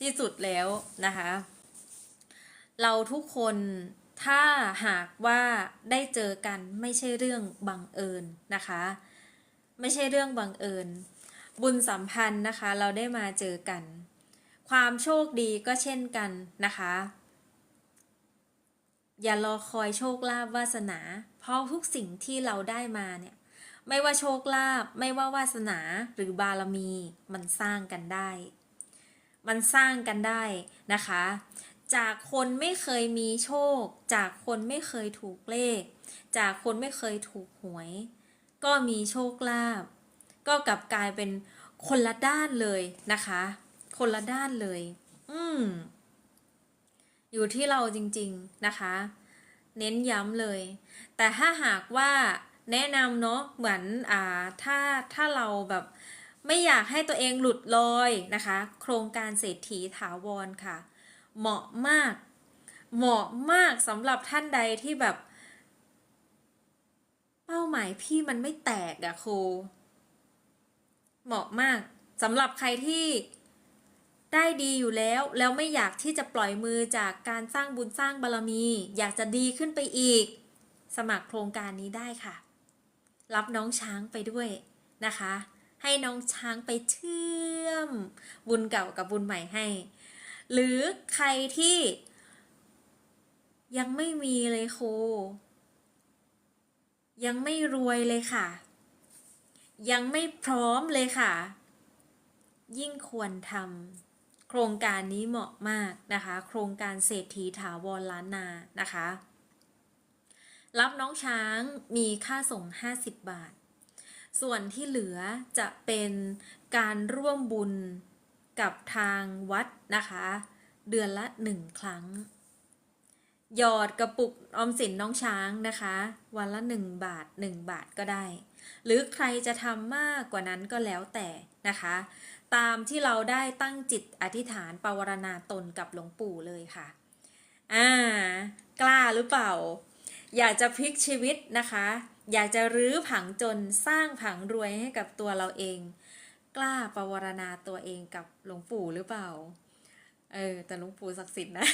ที่สุดแล้วนะคะ เราทุกคนถ้าหากว่าได้เจอกันไม่ใช่เรื่องบังเอิญนะคะ ไม่ใช่เรื่องบังเอิญ บุญสัมพันธ์นะคะ เราได้มาเจอกัน ความโชคดีก็เช่นกันนะคะ อย่ารอคอยโชคลาภวาสนา เพราะทุกสิ่งที่เราได้มาเนี่ยไม่ว่าโชคลาภไม่ว่าวาสนาหรือบารมีมันสร้างกันได้ มันสร้างกันได้นะคะ จากคนไม่เคยมีโชค จากคนไม่เคยถูกเลข จากคนไม่เคยถูกหวย ก็มีโชคลาภก็กลับกลายเป็นคนละด้านเลยนะคะ คนละด้านเลย อืมอยู่ที่เราจริง ๆนะคะ เน้นย้ำเลย แต่ถ้าหากว่าแนะนำเนาะเหมือนอ่าถ้าถ้าเราแบบ ไม่อยากให้ตัวเองหลุดลอยนะคะ โครงการเศรษฐีถาวรค่ะ เหมาะมาก เหมาะมากสำหรับท่านใดที่แบบ เป้าหมายพี่มันไม่แตกอะครูเหมาะมากสำหรับใครที่ได้ดีอยู่แล้ว แล้วไม่อยากที่จะปล่อยมือจากการสร้างบุญสร้างบารมี อยากจะดีขึ้นไปอีก สมัครโครงการนี้ได้ค่ะ รับน้องช้างไปด้วยนะคะ ให้น้องช้างไปเชื่อม บุญเก่ากับบุญใหม่ให้ หรือใครที่ยังไม่มีเลยครูยังไม่รวยเลยค่ะ ยังไม่พร้อมเลยค่ะ ยิ่งควรทำโครงการนี้เหมาะมากนะคะ โครงการเศรษฐีถาวรล้านนานะคะ รับน้องช้างมีค่าส่ง 50 บาท ส่วนที่เหลือจะเป็นการร่วมบุญกับทางวัดนะคะ เดือนละหนึ่งครั้ง หยอดกระปุกออมสินน้องช้างนะคะ วันละ 1 บาท 1 บาทก็ได้ หรือใครจะทำมากกว่านั้นก็แล้วแต่นะคะ ตามที่เราได้ตั้งจิตอธิษฐานปวารณาตนกับหลวงปู่เลยค่ะอ่ากล้าหรือเปล่า อยากจะพลิกชีวิตนะคะ อยากจะรื้อผังจนสร้างผังรวยให้กับตัวเราเอง กล้าปวารณาตัวเองกับหลวงปู่หรือเปล่า เออ แต่หลวงปู่ศักดิ์สิทธิ์นะ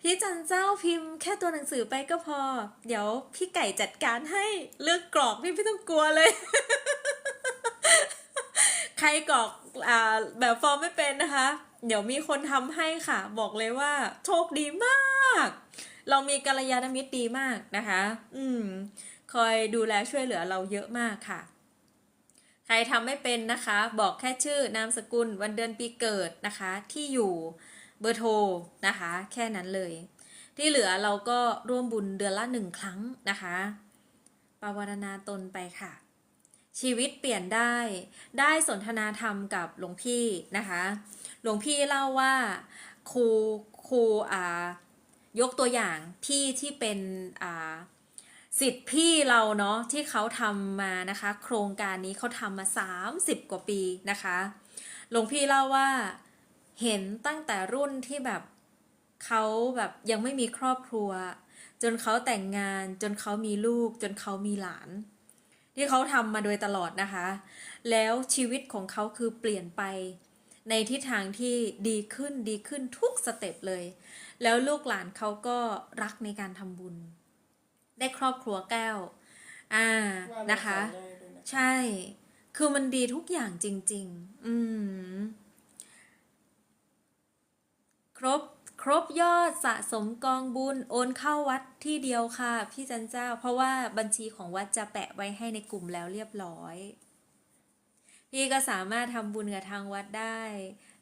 พี่จันเจ้าพิมพ์แค่ตัวหนังสือไปก็พอ เดี๋ยวพี่ไก่จัดการให้เลือกกรอกนี่ไม่ต้องกลัวเลย ใครกรอกอ่าแบบฟอร์มไม่เป็นนะคะ เดี๋ยวมีคนทำให้ค่ะ บอกเลยว่า โชคดีมาก เรามีกัลยาณมิตรดีมากนะคะ อืม คอยดูแลช่วยเหลือเราเยอะมากค่ะ ใครทำไม่เป็นนะคะ บอกแค่ชื่อนามสกุล วันเดือนปีเกิดนะคะ ที่อยู่เบอร์โทรนะคะ แค่นั้นเลย ที่เหลือเราก็ร่วมบุญเดือนละหนึ่งครั้งนะคะปาวารณาตนไปค่ะ ชีวิตเปลี่ยนได้ ได้สนทนาธรรมกับหลวงพี่นะคะ หลวงพี่เล่าว่าครูครูอ่า ยกตัวอย่างพี่ที่เป็นสิทธิ์พี่เราเนาะที่เขาทำมานะคะ โครงการนี้เขาทำมา 30 กว่าปีนะคะหลวงพี่เล่าว่าเห็นตั้งแต่รุ่นที่แบบเขาแบบยังไม่มีครอบครัว จนเขาแต่งงาน จนเขามีลูก จนเขามีหลาน ที่เขาทำมาโดยตลอดนะคะ แล้วชีวิตของเขาคือเปลี่ยนไป ในทิศทางที่ดีขึ้นดีขึ้นทุกสเต็ปเลย แล้วลูกหลานเขาก็รักในการทำบุญ ได้ครอบครัวแก้ว อ่านะคะ ใช่ คือมันดีทุกอย่างจริง ๆ อืม ครบครบยอดสะสมกองบุญโอนเข้าวัดที่เดียวค่ะ พี่จันเจ้า เพราะว่าบัญชีของวัดจะแปะไว้ให้ในกลุ่มแล้วเรียบร้อย พี่ก็สามารถทำบุญกับทางวัดได้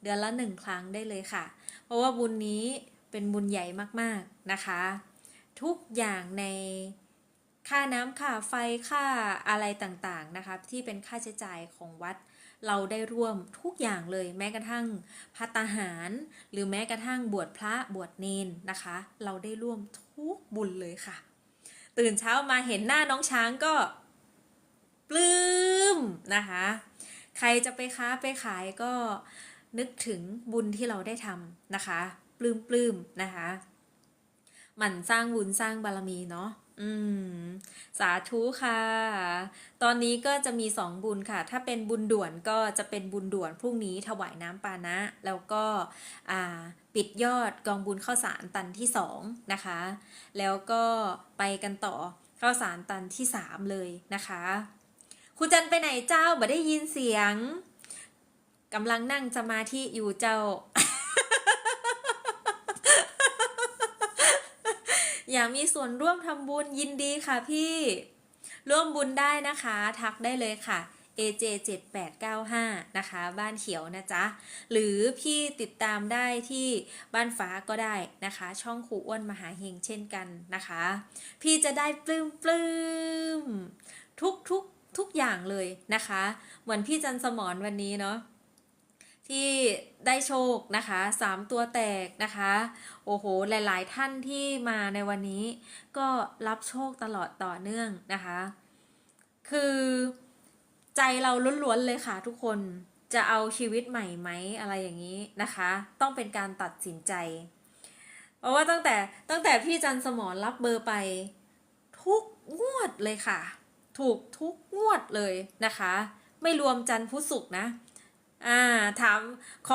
เดือนละหนึ่งครั้งได้เลยค่ะ เพราะว่าบุญนี้เป็นบุญใหญ่มากๆนะคะ ทุกอย่างในค่าน้ำค่าไฟค่าอะไรต่างๆนะคะที่เป็นค่าใช้จ่ายของวัด เราได้ร่วมทุกอย่างเลยแม้กระทั่งพัตาหาร หรือแม้กระทั่งบวชพระบวชเนนนะคะ เราได้ร่วมทุกบุญเลยค่ะ ตื่นเช้ามาเห็นหน้าน้องช้างก็ปลื้มนะคะ ใครจะไปค้าไปขายก็นึกถึงบุญที่เราได้ทำนะคะ ปลื้มปลื้มนะคะ หมั่นสร้างบุญสร้างบารมีเนาะอืม สาธุค่ะ ตอนนี้ก็จะมีสองบุญค่ะ ถ้าเป็นบุญด่วนก็จะเป็นบุญด่วนพรุ่งนี้ถวายน้ำปานะ แล้วก็อ่าปิดยอดกองบุญข้าวสารตันที่สองนะคะ แล้วก็ไปกันต่อข้าวสารตันที่สามเลยนะคะ ครูจันไปไหนเจ้าบ่ได้ยินเสียงกำลังนั่งสมาธิอยู่เจ้า อยากมีส่วนร่วมทำบุญยินดีค่ะพี่ ร่วมบุญได้นะคะ ทักได้เลยค่ะ AJ 7895 นะคะ บ้านเขียวนะจ๊ะ หรือพี่ติดตามได้ที่บ้านฟ้าก็ได้นะคะ ช่องครูอ้วนมหาเฮงเช่นกันนะคะ พี่จะได้ปลื้มปลื้มทุกทุก ทุกอย่างเลยนะคะ เหมือนพี่จันสมรวันนี้เนาะที่ได้โชคนะคะสามตัวแตกนะคะ โอ้โห หลาย ๆ ท่านที่มาในวันนี้ ก็รับโชคตลอดต่อเนื่องนะคะ คือใจเราล้วนๆเลยค่ะทุกคนจะเอาชีวิตใหม่ไหมอะไรอย่างนี้นะคะ ต้องเป็นการตัดสินใจ เพราะว่าตั้งแต่ตั้งแต่พี่จันสมรรับเบอร์ไป ทุกงวดเลยค่ะ ถูกทุกงวดเลยนะคะ ไม่รวมจันทร์พุธศุกร์นะ อ่า ถามขอ